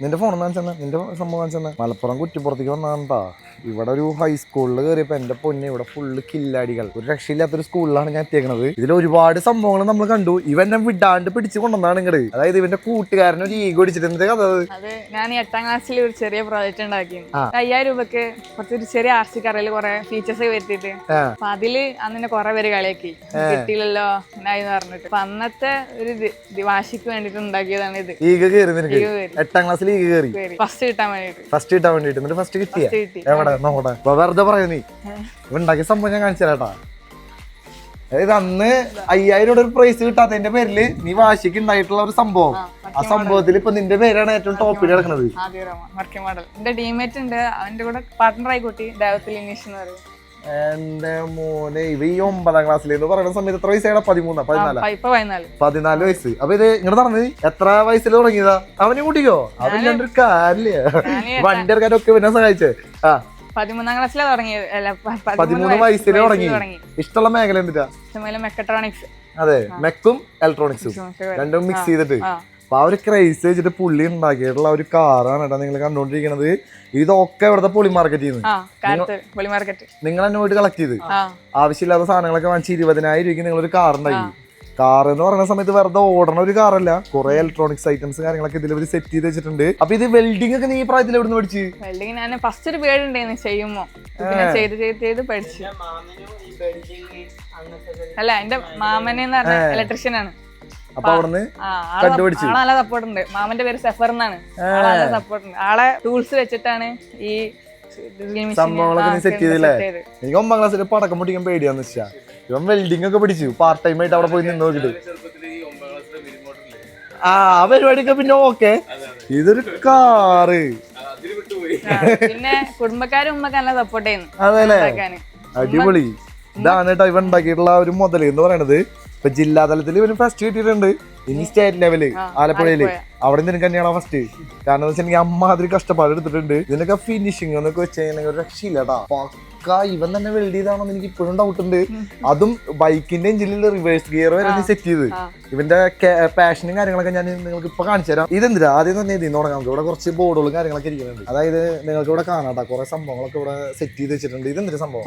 നിന്റെ ഫോൺ കാണിച്ചെന്നെ നിന്റെ സംഭവം കാണിച്ചെന്നെ. മലപ്പുറം കുറ്റിപ്പുറത്തേക്ക് വന്നാണ്ടാ ഇവിടെ ഒരു ഹൈസ്കൂളിൽ കയറിയപ്പോ എന്റെ പൊന്നെ ഇവിടെ ഫുള്ള് കില്ലാടികൾ. ഒരു രക്ഷയില്ലാത്തൊരു സ്കൂളിലാണ് ഞാൻ എത്തിയേക്കണത്. ഇതിൽ ഒരുപാട് സംഭവങ്ങൾ നമ്മൾ കണ്ടു. ഇവന്നെ വിടാണ്ട് പിടിച്ചു കൊണ്ടുവന്നാണ് ഇങ്ങട്. അതായത് ഇവന്റെ കൂട്ടുകാരൻ ഒരു ഈഗോ അടിച്ചിട്ട് കഥ അത്? ഞാൻ എട്ടാം ക്ലാസ്സിൽ ഒരു ചെറിയ പ്രോജക്റ്റ് ഉണ്ടാക്കി. അയ്യായിരം രൂപക്ക് കുറച്ചൊരു ചെറിയ ആർസി കറയിൽ കുറെ ഫീച്ചേഴ്സ് വരുത്തിയിട്ട്. ആ. അപ്പൊ അതിൽ അന്നെ കുറെ പേര് കളിയാക്കി. കിട്ടിയില്ലല്ലോ എന്നായി പറഞ്ഞിട്ട്. അപ്പൊ അന്നത്തെ ഒരു വാശിക്ക് വേണ്ടിട്ട് ഉണ്ടാക്കിയതാണ് ഇത്. ഈഗ കയറി. എട്ടാം ക്ലാസ്സിൽ ഈഗ കയറി ഫസ്റ്റ് കിട്ടാൻ വേണ്ടിട്ട്. ഫസ്റ്റ് കിട്ടാൻ വേണ്ടിട്ട്. എന്നിട്ട് ഫസ്റ്റ് കിട്ടിയ കിട്ടി. എവിടെ? നോക്കട്ടെ. വെറുതെ പറയാ നീ. ഉണ്ടാക്കിയ സംഭവം ഞാൻ കാണിച്ചു തരാട്ടാ. അതായത് അന്ന് അയ്യായിരം രൂപ ഒരു പ്രൈസ് കിട്ടാത്തതിന്റെ പേരിൽ നീ വാശിക്ക് ഉണ്ടായിട്ടുള്ള ഒരു സംഭവം. ആ സംഭവത്തിൽ ഇപ്പൊ നിന്റെ പേരാണ് ഏറ്റവും ടോപ്പിൽ കിടക്കുന്നത് ടീമേറ്റ് ഉണ്ട്. അവന്റെ കൂടെ പാർട്ട്ണർ ആയി കൂട്ടി. ദേവത്തിൽ ഇംഗ്ലീഷ് എന്ന് പറയും. എന്റെ മോനെ ഇവ ഈ ഒമ്പതാം ക്ലാസ്സിൽ എന്ന് പറയുന്ന സമയത്ത് എത്ര വയസ്സാണ്? പതിമൂന്നാ പതിനാലാ? പതിനാല്. വയസ്സ്. അപ്പൊ ഇത് ഇങ്ങനെ പറഞ്ഞത് എത്ര വയസ്സിൽ തുടങ്ങിയതാ? അവനെ കൂട്ടിക്കോ. അവൻ രണ്ടൊരു കാലേ വണ്ടി ഇറക്കാനൊക്കെ പിന്നെ സഹായിച്ചേ. ആ. പതിമൂന്നാം ക്ലാസ്സിലെ തുടങ്ങിയത്. അല്ല പതിമൂന്ന് തുടങ്ങി. ഇഷ്ടമുള്ള മേഖല എന്തിട്ടാ? മെക്കട്രോണിക്സ് അതെ മെക്കും ഇലക്ട്രോണിക്സും രണ്ടും മിക്സ് ചെയ്തിട്ട്. അപ്പൊ ആ ഒരു ക്രൈസ് വെച്ചിട്ട് പുള്ളി ഉണ്ടാക്കിയിട്ടുള്ള ഒരു കാറാണ് കേട്ടോ നിങ്ങൾ കണ്ടോണ്ടിരിക്കണത്. ഇതൊക്കെ ഇവിടുത്തെ പൊളി മാർക്കറ്റിൽ നിന്ന് നിങ്ങൾ തന്നെ പോയിട്ട് കളക്ട് ചെയ്ത്. ആ. ആവശ്യമില്ലാത്ത സാധനങ്ങളൊക്കെ വാങ്ങിച്ച് ഇരുപതിനായിരം രൂപയ്ക്ക് നിങ്ങൾ ഒരു കാർ ഉണ്ടാക്കി കാർ എന്ന് പറയുന്ന സമയത്ത് വെറുതെ ഓടണ ഒരു കാറല്ല കുറെ ഇലക്ട്രോണിക്സ് ഐറ്റംസ് കാര്യങ്ങളൊക്കെ ഇതിൽ സെറ്റ് ചെയ്ത് വെച്ചിട്ടുണ്ട്. അപ്പൊ ഇത് വെൽഡിംഗ് ഒക്കെ നീ ഈ പ്രായത്തിൽ എവിടെ നിന്ന് പഠിച്ചു? വെൽഡിംഗ് ഞാൻ ഫസ്റ്റ് ഒരു പേടുണ്ടായിരുന്നു ചെയ്യുമ്പോ. പിന്നെ ചെയ്ത് ചെയ്ത് ചെയ്ത് പഠിച്ചു. അല്ല എന്റെ മാമനെ എന്ന് പറഞ്ഞ ഇലക്ട്രീഷ്യൻ ആണ്. അപ്പൊ അവിടുന്ന് കണ്ടുപിടിച്ചു. ആളെ സപ്പോർട്ട് ഉണ്ട് മാമന്റെ പേര് സഫർ എന്നാണ്. സപ്പോർട്ട് ഉണ്ട് ആളെ ടൂൾസ് വെച്ചിട്ടാണ് ഈ സംഭവങ്ങളൊക്കെ നീ സെറ്റ് ചെയ്തില്ലേ? എനിക്ക് ഒമ്പതാം ക്ലാസ്സിൽ പടക്കം പൊട്ടിക്കാൻ പേടിയാന്ന് വെച്ചാ. ഇവൻ വെൽഡിംഗ് ഒക്കെ പഠിച്ചു പാർട്ട് ടൈം ആയിട്ട് അവിടെ പോയി നിന്ന് നോക്കിട്ട് ആ ആ പരിപാടിയൊക്കെ പിന്നെ ഓക്കെ ഇതൊരു കാറ് പിന്നെ കുടുംബക്കാരും ഉമ്മക്ക് സപ്പോർട്ട് ചെയ്യുന്നു. അതല്ലേ? അടിപൊളി. ഇതാണ് കേട്ടോ ഇവ ഉണ്ടാക്കിയിട്ടുള്ള ഒരു മുതൽ എന്ന് പറയണത്. ഇപ്പൊ ജില്ലാ തലത്തിൽ ഇവന് ഫസ്റ്റ് കിട്ടിയിട്ടുണ്ട്. ഇനി സ്റ്റേറ്റ് ലെവൽ ആലപ്പുഴയിൽ. അവിടെ നിന്ന് തന്നെയാണ് ഫസ്റ്റ് കാരണം എന്ന് വെച്ചാൽ അമ്മാതിരി കഷ്ടപ്പാട് എടുത്തിട്ടുണ്ട്. ഇതിനൊക്കെ ഫിനിഷിങ് എന്നൊക്കെ വെച്ച് കഴിഞ്ഞാൽ ഒരു രക്ഷയില്ലടാ പക്ക ഇവൻ തന്നെ വെൽഡ് ചെയ്താണെന്ന് എനിക്ക് ഇപ്പോഴും ഡൗട്ട് ഉണ്ട്. അതും ബൈക്കിന്റെ എഞ്ചിനിൽ റിവേഴ്സ് ഗിയർ വരെ സെറ്റ് ചെയ്ത്. ഇവന്റെ പാഷനും കാര്യങ്ങളൊക്കെ ഞാൻ നിങ്ങൾക്ക് ഇപ്പൊ കാണിച്ചു തരാം. ഇതെന്തിനാ? ആദ്യം തന്നെ ഇതിൽ തുടങ്ങാം. ഇവിടെ കുറച്ച് ബോർഡുകളും കാര്യങ്ങളൊക്കെ ഇരിക്കുന്നുണ്ട്. അതായത് നിങ്ങൾക്ക് ഇവിടെ കാണാട്ടോ കുറെ സംഭവങ്ങളൊക്കെ ഇവിടെ സെറ്റ് ചെയ്ത് വെച്ചിട്ടുണ്ട്. ഇതെന്തൊരു സംഭവം?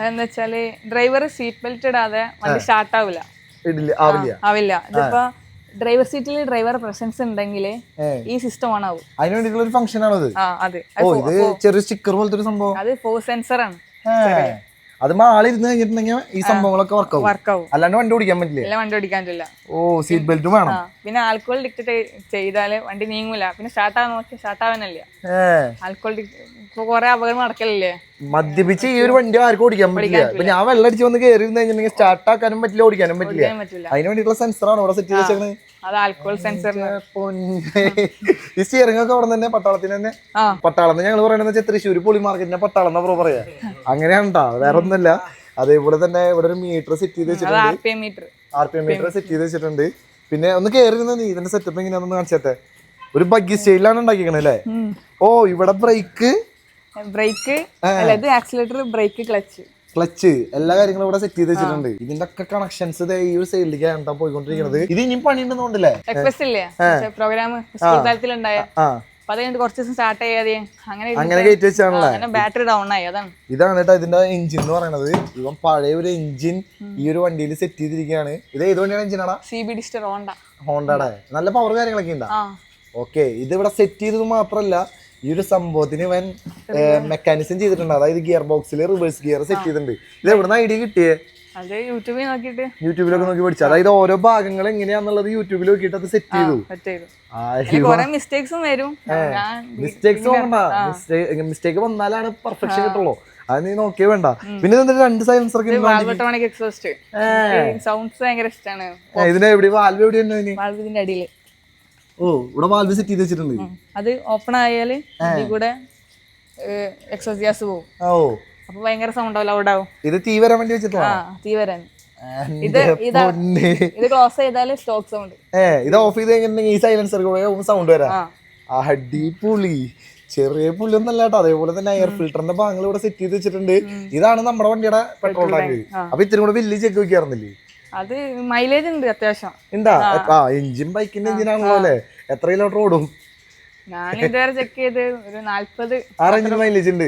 ഡ്രൈവർ സീറ്റ് ബെൽറ്റ് ഇടാതെ സ്റ്റാർട്ട് ആവില്ല ഇടില്ല ആവില്ല. ആവില്ല. ഇതിപ്പോ ഡ്രൈവർ സീറ്റിൽ ഡ്രൈവർ പ്രസൻസ് ഉണ്ടെങ്കിൽ ഈ സിസ്റ്റം ഓൺ ആവും. അതിന് വേണ്ടിയിട്ടുള്ള ഒരു ഫംഗ്ഷൻ ആണത്. ഓ ഇത് ചെറിയ സ്റ്റിക്കർ പോലത്തെ ഒരു സംഭവം. അത് ഫോർ സെൻസർ ആണ്. അത് മാളിരുന്ന് കഴിഞ്ഞിട്ടുണ്ടെങ്കിൽ ഈ സംഭവങ്ങളൊക്കെ വർക്ക് ആവും. വർക്ക് ആവും. അല്ലാണ്ട് വണ്ടി ഓടിക്കാൻ പറ്റില്ല. അല്ല വണ്ടി ഓടിക്കാൻ പറ്റില്ല. ഓ സീറ്റ് ബെൽറ്റും വേണം. പിന്നെ ആൽക്കോൾ ഡിക്റ്റേറ്റ് ചെയ്താൽ വണ്ടി നീങ്ങൂല. പിന്നെ സ്റ്റാർട്ട് ആവാൻ നോക്കി സ്റ്റാർട്ട് ആവാനല്ല ആൽക്കോൾ കൊറേ അപകടം നടക്കലില്ലേ? മദ്യപിച്ച് ഈ ഒരു വണ്ടി ആർക്കും ഓടിക്കാൻ പറ്റില്ല. ഇപ്പൊ ഞാൻ വെള്ളം അടിച്ച് വന്ന് കയറി കഴിഞ്ഞിട്ടുണ്ടെങ്കിൽ സ്റ്റാർട്ട് ആക്കാനും പറ്റില്ല ഓടിക്കാനും പറ്റില്ല. അതിന് വേണ്ടിയിട്ടുള്ള സെൻസറാണ് ഇവിടെ സെറ്റ് ചെയ്ത് അത് ആൽക്കോൾ. ഈ സ്റ്റിയറിംഗ് ഒക്കെ അവിടെ തന്നെ പട്ടാളത്തിന് തന്നെ. പട്ടാളം ഞങ്ങൾ പറയുന്നത് വെച്ചാൽ തൃശ്ശൂർ പൊളി മാർക്കറ്റിന്റെ പട്ടാളം എന്നാ ബ്രോ പറയാ. അങ്ങനെയാണ് ട്ടോ വേറെ ഒന്നുമല്ല. അതേപോലെ തന്നെ ഇവിടെ ഒരു മീറ്റർ സെറ്റ് ചെയ്ത് വെച്ചിട്ടുണ്ട്. R P M meter set ചെയ്ത് വെച്ചിട്ടുണ്ട്. പിന്നെ ഒന്ന് കയറി നിന്ന് നീ ഇതിന്റെ സെറ്റപ്പ് എങ്ങനെയാണെന്ന് കാണിച്ചേ ഒരു ബഗ്ഗി സ്റ്റൈലാണ് ഉണ്ടാക്കിക്കണത് ഓ ഇവിടെ ബ്രേക്ക് ബ്രേക്ക്. അല്ല ഇത് ആക്സിലേറ്റർ ബ്രേക്ക് ക്ലച്ച് ക്ലച്ച് എല്ലാ കാര്യങ്ങളും ഇവിടെ സെറ്റ് ചെയ്ത് വെച്ചിട്ടുണ്ട്. ഇതിന്റെ ഒക്കെ കണക്ഷൻസ് ഈ ഒരു സൈഡിലേക്ക് എന്താ പോയിക്കൊണ്ടിരിക്കുന്നത് ഇത് ഇനിയും പണിയുണ്ടെന്നുണ്ടല്ലേ? Programme school തലത്തിലുണ്ടായ. അപ്പൊ അത് കുറച്ച് ദിവസം സ്റ്റാർട്ട് ചെയ്യാതെ അങ്ങനെ അങ്ങനെ കയറ്റി വെച്ചാണല്ലേ? ബാറ്ററി ഡൗൺ ആയി അതാണ്. ഇതാണ് കേട്ടോ ഇതിന്റെ എഞ്ചിൻ എന്ന് പറയുന്നത് ഇവൻ പഴയ ഒരു എഞ്ചിൻ ഈ ഒരു വണ്ടിയിൽ സെറ്റ് ചെയ്തിരിക്കുകയാണ്. ഇത് ഏത് വണ്ടിയാണ് എഞ്ചിനാടാ സി ബി ഡിസ്റ്റർ ഹോണ്ട ഹോണ്ടയുടെ നല്ല പവർ കാര്യങ്ങളൊക്കെ ഉണ്ടാ? ഓക്കെ ഇത് ഇവിടെ സെറ്റ് ചെയ്തത് മാത്രല്ല ഈ ഒരു സംഭവത്തിന് ഇവൻ മെക്കാനിസം ചെയ്തിട്ടുണ്ട്. അതായത് ഗിയർ ബോക്സിൽ റിവേഴ്സ് ഗിയർ സെറ്റ് ചെയ്തിട്ടുണ്ട്. ഇത് എവിടുന്ന ഐഡിയ കിട്ടിയേ? യൂട്യൂബിൽ നോക്കിയിട്ട്. യൂട്യൂബിലൊക്കെ നോക്കി പഠിച്ചു. അതായത് ഓരോ ഭാഗങ്ങൾ എങ്ങനെയാന്നുള്ളത് യൂട്യൂബിൽ നോക്കിയിട്ട് അത് സെറ്റ് ചെയ്തു. മിസ്റ്റേക്സും വരും. മിസ്റ്റേക്സ് മിസ്റ്റേക്ക് വന്നാലാണ് പെർഫെക്ഷൻ കിട്ടുള്ളൂ. അത് നീ നോക്കിയേ വേണ്ട. പിന്നെ ഇതിന്റെ രണ്ട് സൈലൻസർ ഒക്കെ സൗണ്ട്സ് ഭയങ്കര ഇഷ്ടമാണ് ഏ, ഇതിന്റെ എവിടെ വാൽവ് എവിടെ ഉണ്ട് ഇതിന് വാൽവ് ഇതിന്റെ അടിയിൽ. ഓ ഇവിടെ വാൽവ് സെറ്റ് ചെയ്ത് വെച്ചിട്ടുണ്ട്. അത് ഓപ്പൺ ആയാൽ കൂടെ എക്സോസ് ഗ്യാസ് പോകും ഓ. അപ്പൊ ഭയങ്കര സൗണ്ട് ആവും ഇത് തീ വരാൻ വേണ്ടി ആ തീ വരാൻ. ഇത് ഇതാ- ക്ലോസ് ചെയ്താൽ സ്റ്റോക്ക് സൗണ്ട് ഏ ഇത് ഓഫ് ചെയ്ത് കഴിഞ്ഞിട്ടുണ്ടെങ്കിൽ ഈ സൈലൻസർ സൗണ്ട് വരാം. അടിപൊളി. ചെറിയ പുള്ളി ഒന്നല്ല കേട്ടോ. അതേപോലെ തന്നെ എയർ ഫിൽറ്ററിന്റെ ഭാഗങ്ങൾ ഇവിടെ സെറ്റ് ചെയ്ത് വെച്ചിട്ടുണ്ട്. ഇതാണ് നമ്മുടെ വണ്ടിയുടെ പെട്രോൾ ടാങ്ക് അപ്പൊ ഇത്തിരി കൂടെ വലിയ ചെക്ക് വെക്കാറുന്നില്ലേ അത് മൈലേജ് ഉണ്ട് അത്യാവശ്യം. ഉണ്ടാ ആ. എഞ്ചിൻ ബൈക്കിന്റെ എഞ്ചിൻ ആണല്ലോ അല്ലേ? എത്ര കിലോമീറ്റർ ഓടും? ഞാൻ ഇതുവരെ ചെക്ക് ചെയ്ത് ഒരു നാല്പത് ആ റേഞ്ചിൽ മൈലേജ് ഉണ്ട്.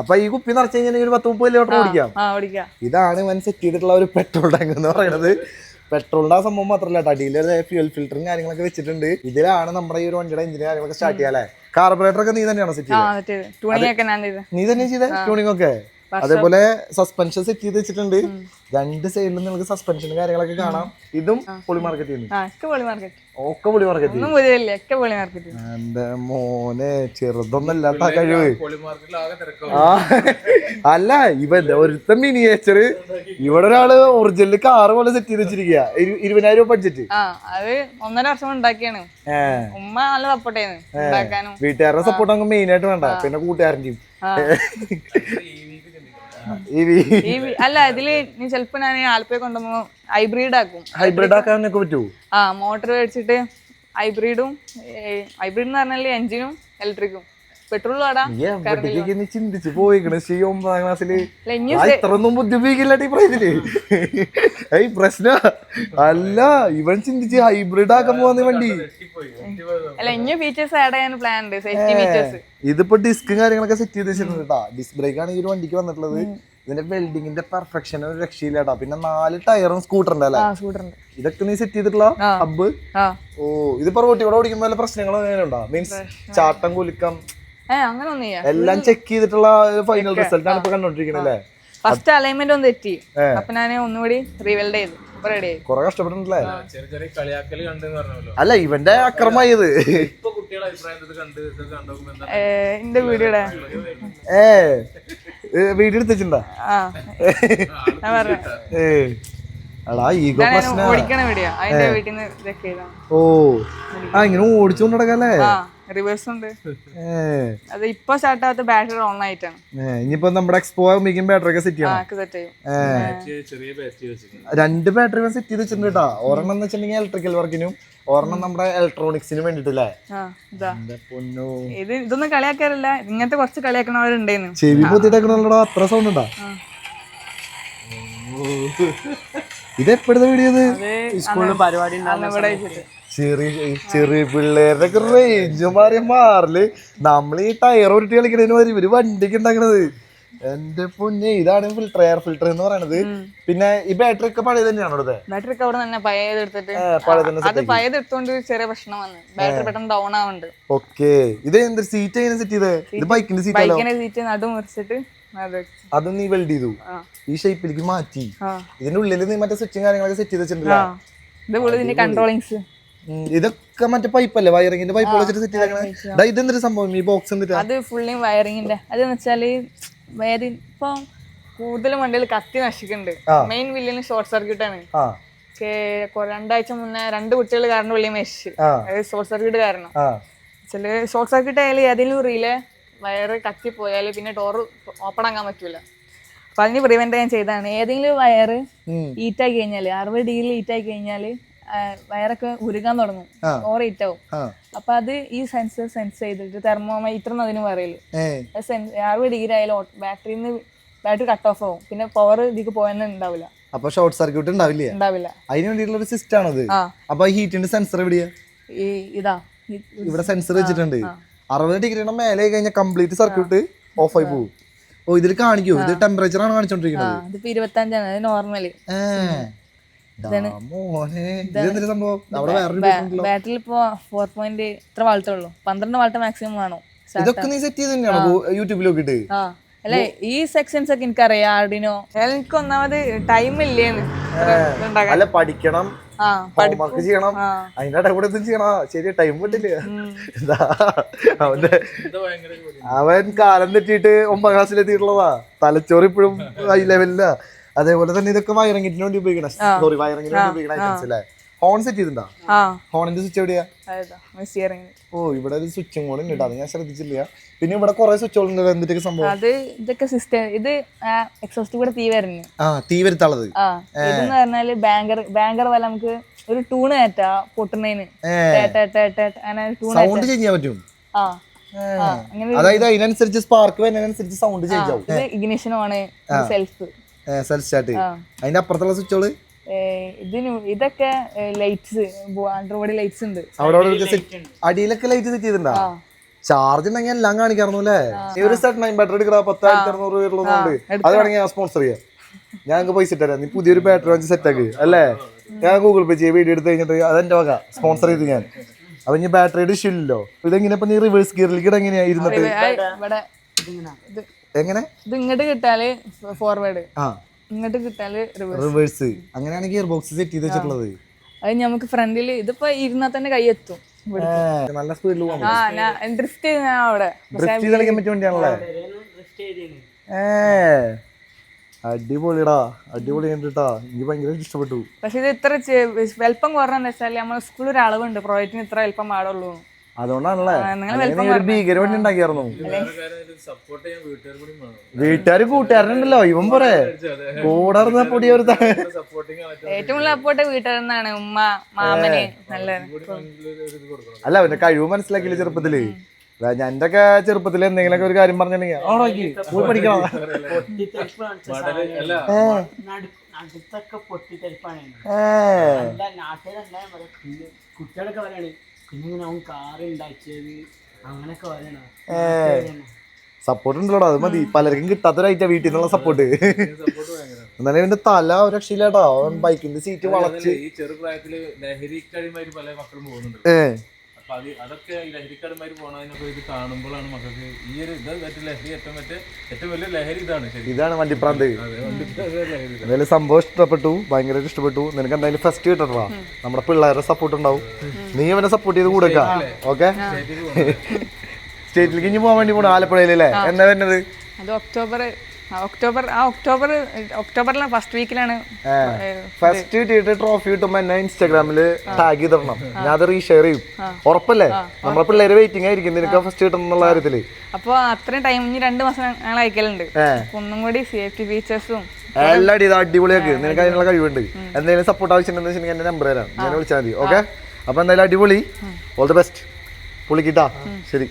അപ്പൊ ഈ കുപ്പി നിറച്ച് കഴിഞ്ഞാൽ ഒരു പത്ത് മുപ്പത് കിലോമീറ്റർ ഓടിക്കാം. ഓടിക്കാം. ഇതാണ് ഇവൻ സെറ്റ് ചെയ്തിട്ടുള്ള ഒരു പെട്രോൾ ടാങ്ക് എന്ന് പറയുന്നത്. പെട്രോളിന്റെ ആ സംഭവം മാത്രമല്ല അടിയിൽ ഫ്യൂൽ ഫിൽറ്ററും കാര്യങ്ങളൊക്കെ വെച്ചിട്ടുണ്ട്. ഇതിലാണ് നമ്മുടെ ഈ ഒരു വണ്ടിയുടെ എഞ്ചിന് കാര്യങ്ങളൊക്കെ സ്റ്റാർട്ട് ചെയ്യാല്ലേ കാർബറേറ്റർ ഒക്കെ നീ തന്നെയാണോ സെറ്റ് ചെയ്തത് നീ തന്നെ ചെയ്തേ? ട്യൂണിംഗ് ഒക്കെ? അതേപോലെ സസ്പെൻഷൻ സെറ്റ് ചെയ്ത് വെച്ചിട്ടുണ്ട്. രണ്ട് സൈഡിലും നിങ്ങൾക്ക് സസ്പെൻഷൻ കാര്യങ്ങളൊക്കെ കാണാം. ഇതും പൊളി മാർക്കറ്റ് ഒക്കെ പൊളി മാർക്കറ്റ് എന്റെ മോനെ ചെറുതൊന്നല്ലാത്ത ആ കഴിവ്. അല്ല ഇവ ഒരുത്ത മിനിയേച്ചർ ഇവിടെ ഒരാൾ ഒറിജിനൽ കാറ് പോലെ സെറ്റ് ചെയ്ത് വെച്ചിരിക്കുക ഇരുപതിനായിരം രൂപ ബഡ്ജറ്റ് ആ അത് ഒന്നര വർഷം ഉണ്ടാക്കിയാണ്. ഉമ്മ നല്ല സപ്പോർട്ട് വീട്ടുകാരുടെ സപ്പോർട്ട് നമുക്ക് മെയിൻ ആയിട്ട് വേണ്ട. പിന്നെ കൂട്ടുകാരന്റെയും അല്ല ഇതിൽ നീ ചെലപ്പോ ഞാൻ ആലപ്പുഴ കൊണ്ടുപോ ഹൈബ്രിഡ് ആക്കും ഹൈബ്രിഡ് ആക്കാനൊക്കെ പറ്റുമോ ആ മോട്ടർ മേടിച്ചിട്ട് ഹൈബ്രിഡും ഹൈബ്രിഡ് എന്ന് പറഞ്ഞാൽ എഞ്ചിനും ഇലക്ട്രിക്കും. പെട്രോൾ ചിന്തിച്ച് പോയിക്കണ്. ശ്രീ ഒമ്പതാം ക്ലാസ്സിൽ. അല്ല ഇത്രയൊന്നും ബുദ്ധി ഉപയോഗിക്കില്ല ഈ പ്രായത്തിൽ ഏയ് പ്രശ്ന. അല്ല ഇവൻ ചിന്തിച്ച് ഹൈബ്രിഡ് ആക്കാൻ പോവാന്ന് വണ്ടി. ഇതിപ്പോ ഡിസ്കും കാര്യങ്ങളൊക്കെ സെറ്റ് ചെയ്ത് വെച്ചിട്ടുണ്ട് കേട്ടാ ഡിസ്ക് ബ്രേക്ക് ആണ് ഈ ഒരു വണ്ടിക്ക് വന്നിട്ടുള്ളത്. ഇതിന്റെ വെൽഡിങ്ങിന്റെ പെർഫെക്ഷൻ ഒരു രക്ഷയില്ലാട്ടാ പിന്നെ നാല് ടയറും സ്കൂട്ടറിന്റെ അല്ലേ? ഇതൊക്കെ നീ സെറ്റ് ചെയ്തിട്ടുള്ള. ഹബ്ബ് ഓ ഇതിപ്പോ റോട്ടിൽ കൂടെ ഓടിക്കുമ്പോ പ്രശ്നങ്ങളോ അങ്ങനെ ഉണ്ടോ? മീൻസ് ചാട്ടം കുലുക്കം ഏ അങ്ങനെ ഒന്നും എല്ലാം ചെക്ക് ചെയ്തിട്ടുള്ള ഫൈനൽ റിസൾട്ട് ആണ് ഇപ്പൊ കണ്ടോണ്ടിരിക്കുന്നത് അല്ലേ ഫസ്റ്റ് അലൈൻമെന്റ് ഒന്ന് തെറ്റി. അപ്പൊ ഞാൻ ഒന്നുകൂടി റീവെൽഡ് ചെയ്തു. അപ്പൊ റെഡി ആയി. കൊറേ പറഞ്ഞല്ലോ. അല്ല ഇവന്റെ അക്രമായത്. എന്റെ വീഡിയോടെ ഏ വീഡിയോ. എടുത്തിട്ടുണ്ടാ ഓ. ആ ഇങ്ങനെ ഓടിച്ചോണ്ട് നടക്കല്ലേ? ആ. റിവേഴ്സ് ഉണ്ട്. അത് ഇപ്പൊ സ്റ്റാർട്ട് ആവാത്ത ബാറ്ററി ഓൺ ആയിട്ടാണ്. ഇനിയിപ്പോ നമ്മുടെ എക്സ്പോ ആകുമ്പോഴേക്കും ബാറ്ററി ഒക്കെ സെറ്റ് ചെയ്യണം. സെറ്റ് ചെയ്യും. ഏ. ചെറിയ ബാറ്ററി വെച്ചിട്ടുണ്ട്. രണ്ട് ബാറ്ററി സെറ്റ് ചെയ്ത് വെച്ചിട്ടുണ്ട് കേട്ടോ. ഒരെണ്ണം എന്ന് വെച്ചിട്ടുണ്ടെങ്കിൽ ഇലക്ട്രിക്കൽ വർക്കിനും ഒരെണ്ണം നമ്മുടെ ഇലക്ട്രോണിക്സിനും വേണ്ടിട്ടല്ലേ ആ ഇതാ. ഇതൊന്നും കളിയാക്കാറില്ല. ഇങ്ങനത്തെ കുറച്ച് കളിയാക്കണവരുണ്ടായിരുന്നു ചെവി പൊത്തിട്ടേക്കണല്ലോ അത്ര സൗണ്ട് ഉണ്ടാ? ഇത് എപ്പോഴത്തെ വീഡിയോ ഇത്? സ്കൂളിൽ പരിപാടി ഉണ്ടാകുന്ന ചെറിയ ചെറിയ പിള്ളേരുടെ ഒക്കെ റേഞ്ച് മാറി മാറിൽ. നമ്മൾ ഈ ടയർ ഉരുട്ടി കളിക്കണതിന് മാതിരി ഇവർ വണ്ടിക്ക് ഉണ്ടാക്കണത് എന്റെ പൊന്നെ ഇതാണ് ഫിൽട്ടർ എയർ ഫിൽട്ടർ എന്ന് പറയണത്. പിന്നെ ഈ ബാറ്ററി ഒക്കെ പഴയ തന്നെയാണോ ബാറ്ററി ഒക്കെ അവിടെ തന്നെ പഴയത് എടുത്തിട്ട്. അത് പഴയത് എടുത്തോണ്ട് ചെറിയ പ്രശ്നം വന്നു. ബാറ്ററി പെട്ടെന്ന് ഡൗൺ ആവുന്നുണ്ട് ഓക്കെ. ഇത് എന്ത് സീറ്റ് എങ്ങനെ സെറ്റ് ചെയ്തേ? ഇത് ബൈക്കിന്റെ സീറ്റ് ബൈക്കിന്റെ സീറ്റ് നടു മുറിച്ചിട്ട് അത്. നീ വെൽഡ് ചെയ്തു. ഈ ഷേപ്പിലേക്ക് മാറ്റി. ഇതിന്റെ ഉള്ളിൽ നീ മറ്റേ സ്വിച്ചും കാര്യങ്ങളൊക്കെ സെറ്റ് ചെയ്ത് വെച്ചിട്ടുണ്ടല്ലോ? കൺട്രോളിങ്സ് ഇതൊക്കെ മറ്റേ പൈപ്പല്ലേ വയറിങ്ങിന്റെ പൈപ്പ് വെച്ചിട്ട് സെറ്റ് ചെയ്തേക്കണേ. ഇതെന്തൊരു സംഭവം? ഈ ബോക്സ് എന്തിട്ടാ? അത് ഫുള്ളി വയറിങ്ങിന്റെ അത് വെച്ചാൽ വയറിങ് ഇപ്പൊ കൂടുതലും വണ്ടിയിൽ കത്തി നശിക്കുന്നുണ്ട്. മെയിൻ വില്ലിന് ഷോർട്ട് സർക്യൂട്ട് ആണ്. രണ്ടാഴ്ച മുന്നേ രണ്ട് കുട്ടികൾ കാരണം വെള്ളി മെഷ് ഷോർട്ട് സർക്യൂട്ട് കാരണം. ചില ഷോർട്ട് സർക്യൂട്ട് ആയാലും ഏതെങ്കിലും റീൽ വയറ് കത്തി പോയാൽ പിന്നെ ഡോർ ഓപ്പൺ ആക്കാൻ പറ്റൂല. അപ്പൊ അതിന് പ്രിവെന്റ് ഞാൻ ചെയ്തതാണ്. ഏതെങ്കിലും വയറ് ഈറ്റ് ആയി കഴിഞ്ഞാൽ അറുപത് ഡിഗ്രി ആയി കഴിഞ്ഞാൽ വയറൊക്കെ ഉരുകാൻ തുടങ്ങും. ഹീറ്റ് ആവും. അപ്പൊ അത് ഈ സെൻസർ സെൻസ് ചെയ്തിട്ട് തെർമോമീറ്റർ പറയൽ ഏ. ഡിഗ്രിയായാലും ബാറ്ററിന്ന് അറുപത് ഡിഗ്രി ആയാലും ബാറ്ററിയിൽ നിന്ന് ബാറ്ററി കട്ട് ഓഫ് ആവും. പിന്നെ പവർ ഇതിക്ക് പോയെന്ന് ഉണ്ടാവില്ല. അപ്പൊ ഷോർട്ട് സർക്യൂട്ട് ഉണ്ടാവില്ല. ഉണ്ടാവില്ല. അതിന് വേണ്ടിയിട്ടുള്ള ഒരു സിസ്റ്റം ആണത്. അപ്പൊ ഹീറ്റിന്റെ സെൻസർ എവിടെയാ? ഇതാ. ഇവിടെ സെൻസർ വെച്ചിട്ടുണ്ട്. അറുപത് ഡിഗ്രിയുടെ മേലെ കഴിഞ്ഞാൽ കംപ്ലീറ്റ് സർക്യൂട്ട് ഓഫ് ആയി പോകും ഓ ഇതിൽ കാണിക്കൂ. ഇത് ടെമ്പറേച്ചർ ആണ് കാണിച്ചോണ്ടിരിക്കുന്നത്. ഇതിപ്പോ ഇരുപത്തഞ്ചാണ്. അത് നോർമൽ ഏ. ഉണ്ടല്ലോ. ഇപ്പോ ഫോർ പോയിന്റ് ഇത്ര വാൾട്ടേ ഉള്ളൂ. പന്ത്രണ്ട് വാൾട്ട് മാക്സിമം വേണോ. ഇതൊക്കെ നീ സെറ്റ് ചെയ്ത് തന്നെയാണോ? ആ. അല്ലെ ഈ സെക്ഷൻസ് ഒക്കെ എനിക്കറിയാം ആർഡിനോ. എനിക്ക് ഒന്നാമത് ടൈം ഇല്ലേന്ന്. അല്ല പഠിക്കണം. ഹോംവർക്ക് ചെയ്യണം. അതിന്റെ കൂടെ എന്തും ചെയ്യണം. ശരി ടൈം കിട്ടില്ല. അവന്റെ അവൻ കാലം തെറ്റിയിട്ട് ഒമ്പതാം ക്ലാസ്സിലെത്തിയിട്ടുള്ളതാ തലച്ചോറ് ഇപ്പോഴും ഹൈ ലെവലില്ല അതേപോലെ തന്നെ ഇതൊക്കെ വയറിങ്ങിന് വേണ്ടി ഉപയോഗിക്കണം സോറി വയറിങ്ങിന് വേണ്ടി ഉപയോഗിക്കുന്ന ഐറ്റംസ് അല്ലേ? ഹോൺ സെറ്റ് ചെയ്തിട്ടുണ്ടോ? ഹോണിന്റെ സ്വിച്ച് എവിടെയാ? ഓ ഇവിടെ ഒരു സ്വിച്ചും കൂടെ ഉണ്ട് അത് ഞാൻ ശ്രദ്ധിച്ചില്ല. പിന്നെ ഇവിടെ കുറെ സ്വിച്ചുകൾ ഉണ്ട് എന്തൊക്കെ സംഭവം? അത് ഇതൊക്കെ സിസ്റ്റം ഇത് എക്സോസ്റ്റ് കൂടെ തീ വരുന്നു. ആ തീ വരുത്താളത് ഇതെന്ന് പറഞ്ഞാൽ ബാങ്കർ ബാങ്കർ വല്ല നമുക്ക് ഒരു ടൂണ് കയറ്റാ പൊട്ടുന്നതിന്. സൗണ്ട് ചെയ്യാൻ പറ്റും. ആ. അതായത് അതിനനുസരിച്ച് സ്പാർക്ക് വരുന്നതിനനുസരിച്ച് സൗണ്ട് ചേഞ്ച് ആവും. ഇഗ്നിഷൻ ആണ് സെൽഫ് സെൽഫ് സ്റ്റാർട്ട് ആ. അതിന്റെ അപ്പുറത്തുള്ള സ്വിച്ചുകൾ ഇതിന് ഇതൊക്കെ ലൈറ്റ്സ് അണ്ടർബോഡി ലൈറ്റ്സ് ഉണ്ട്. അവിടെ അടിയിലൊക്കെ ലൈറ്റ് സെറ്റ് ചെയ്തിട്ടുണ്ടോ? ചാർജ് ഉണ്ടെങ്കിൽ എല്ലാം കാണിക്കാറുന്നു അല്ലേ? ഈ ഒരു സെറ്റ് നൈൻ ബാറ്ററി എടുക്കണ പത്തായിരത്തി അറുന്നൂറ് അത് വേണമെങ്കിൽ ഞാൻ സ്പോൺസർ ചെയ്യാം. ഞാൻ നിങ്ങൾക്ക് പൈസ ഇട്ടുതരാം. നീ പുതിയൊരു ബാറ്ററി വാങ്ങിച്ച് സെറ്റ് ആക്ക് അല്ലേ? ഞാൻ ഗൂഗിൾ പേ ചെയ്യ വീഡിയോ എടുത്ത് കഴിഞ്ഞിട്ട് അതെന്റെ വക. സ്പോൺസർ ചെയ്ത് ഞാൻ. അപ്പൊ ഇനി ബാറ്ററിയുടെ ഇഷ്യൂ ഇല്ലല്ലോ. ഇതെങ്ങനെ നീ റിവേഴ്സ് ഗിയറിലേക്ക് എങ്ങനെയാ ഇരുന്നിട്ട്? എങ്ങനെ? ഇത് ഇങ്ങോട്ട് കിട്ടാൽ ഫോർവേഡ് ആ. ഇങ്ങോട്ട് കിട്ടാൽ റിവേഴ്സ് റിവേഴ്സ് അങ്ങനെയാണ് ഗിയർ ബോക്സ് സെറ്റ് ചെയ്ത് വെച്ചിട്ടുള്ളത്. അത് നമുക്ക് ഫ്രണ്ടിൽ ഇതിപ്പോ ഇരുന്നാ തന്നെ കൈ എത്തും ഏ, നല്ല സ്പീഡിൽ പോകാൻ ആ ഞാൻ ഡ്രിഫ്റ്റ് അവിടെ. ഡ്രിഫ്റ്റ് ചെയ്ത് കളിക്കാൻ പറ്റിയ വണ്ടിയാണല്ലേ? ഏ. അടിപൊളിടാ. അടിപൊളി കണ്ടിട്ടാ എനിക്ക് ഭയങ്കര ഇഷ്ടപ്പെട്ടു. പക്ഷെ ഇത് ഇത്ര ചെ- വലിപ്പം കുറഞ്ഞെന്ന് വെച്ചാൽ നമ്മൾ സ്കൂളിൽ ഒരു അളവുണ്ട്. പ്രോജക്റ്റിന് ഇത്ര വലിപ്പം പാടുള്ളൂ. അതുകൊണ്ടാണല്ലേ. ഭീകര വണ്ടി ഉണ്ടാക്കിയായിരുന്നു. വീട്ടുകാർ കൂട്ടുകാരനുണ്ടല്ലോ ഇവൻ പോരെ. കൂടെ പൊടി ഒരു ഏറ്റവും സപ്പോർട്ട് അപ്പോട്ടെ വീട്ടുകാരെന്നാണ് ഉമ്മ മാമന് നല്ല അല്ല അവന്റെ കഴിവ് മനസ്സിലാക്കിയില്ല ചെറുപ്പത്തിൽ? ഞാൻ എന്റെ ഒക്കെ ചെറുപ്പത്തിൽ എന്തെങ്കിലുമൊക്കെ ഒരു കാര്യം പറഞ്ഞിട്ടുണ്ടെങ്കിൽ പഠിക്കണം? ഏ. പറയാം കുട്ടികളൊക്കെ പറയാണ് കുഞ്ഞിങ്ങനെ അവൻ കാറ് ഉണ്ടാക്കിയത് അങ്ങനെയൊക്കെ പറയണ സപ്പോർട്ട് ഉണ്ടല്ലോ അത് മതി. പലർക്കും കിട്ടാത്തൊരായിട്ടാ വീട്ടിൽ നിന്നുള്ള സപ്പോർട്ട് എന്നാലും ഇവന്റെ തല ഒരു രക്ഷയില്ലാട്ടോ. അവൻ ബൈക്കിന്റെ സീറ്റ് വളച്ച്. ഈ ചെറുപ്രായത്തിൽ ലഹരിക്കടിമാര് പല മക്കളും പോകുന്നുണ്ട് ഏ. അപ്പൊ അത് അതൊക്കെ ഈ ലഹരിക്കടിമാര് പോണതിനൊക്കെ ഇത് കാണുമ്പോഴാണ് മക്കൾക്ക് ഈ ഒരു ഇത് മറ്റേ ലഹരി ഏറ്റവും മറ്റേ ഏറ്റവും വലിയ ലഹരി ഇതാണ് ശരി ഇതാണ് വണ്ടിപ്രാന്ത്. അതെ വണ്ടിക്ക് അത് ലഹരി ഇതാണ്. എന്തായാലും സംഭവം ഇഷ്ടപ്പെട്ടു ഭയങ്കരമായിട്ട് ഇഷ്ടപ്പെട്ടു. നിനക്ക് എന്തായാലും ഫസ്റ്റ് കിട്ടണ്ടാ നമ്മുടെ പിള്ളേരുടെ സപ്പോർട്ട് ഉണ്ടാവും. നീ അവനെ സപ്പോർട്ട് ചെയ്ത് കൂടെ ഓക്കെ? സ്റ്റേറ്റിലേക്ക് ഇനി പോകാൻ വേണ്ടി പോണു ആലപ്പുഴയിലല്ലേ? എന്നാ വരുന്നത്? അത് ഒക്ടോബർ ഒക്ടോബർ ആ ഒക്ടോബർ ഒക്ടോബറിലെ ഫസ്റ്റ് വീക്കിലാണ് ഫസ്റ്റ് കിട്ടിയിട്ട് ട്രോഫി കിട്ടുമ്പോ എന്നെ ഇൻസ്റ്റാഗ്രാമിൽ ടാഗ് ചെയ്തിടണം. ഞാൻ അത് റീഷെയർ ചെയ്യും. ഉറപ്പല്ലേ? നമ്മളെ പിള്ളേര് വെയിറ്റിംഗ് ആയിരിക്കും നിനക്ക് ഫസ്റ്റ് കിട്ടും എന്നുള്ള കാര്യത്തിൽ. അപ്പൊ അത്രയും ടൈം ഇനി രണ്ട് മാസം ഞങ്ങൾ അയക്കലുണ്ട് ഒന്നും കൂടി സേഫ്റ്റി ഫീച്ചേഴ്സും എല്ലാം ഇത് അടിപൊളിയാക്ക്. നിനക്ക് അതിനുള്ള കഴിവുണ്ട്. എന്തെങ്കിലും സപ്പോർട്ട് ആവശ്യമുണ്ടെന്ന് വെച്ചിട്ടുണ്ടെങ്കിൽ എന്റെ നമ്പർ തരാം. ഞാൻ വിളിച്ചാൽ മതി. ഓക്കെ അപ്പൊ എന്തായാലും അടിപൊളി. ഓൾ ദി ബെസ്റ്റ് പൊളിക്കിട്ടാ. ശരി.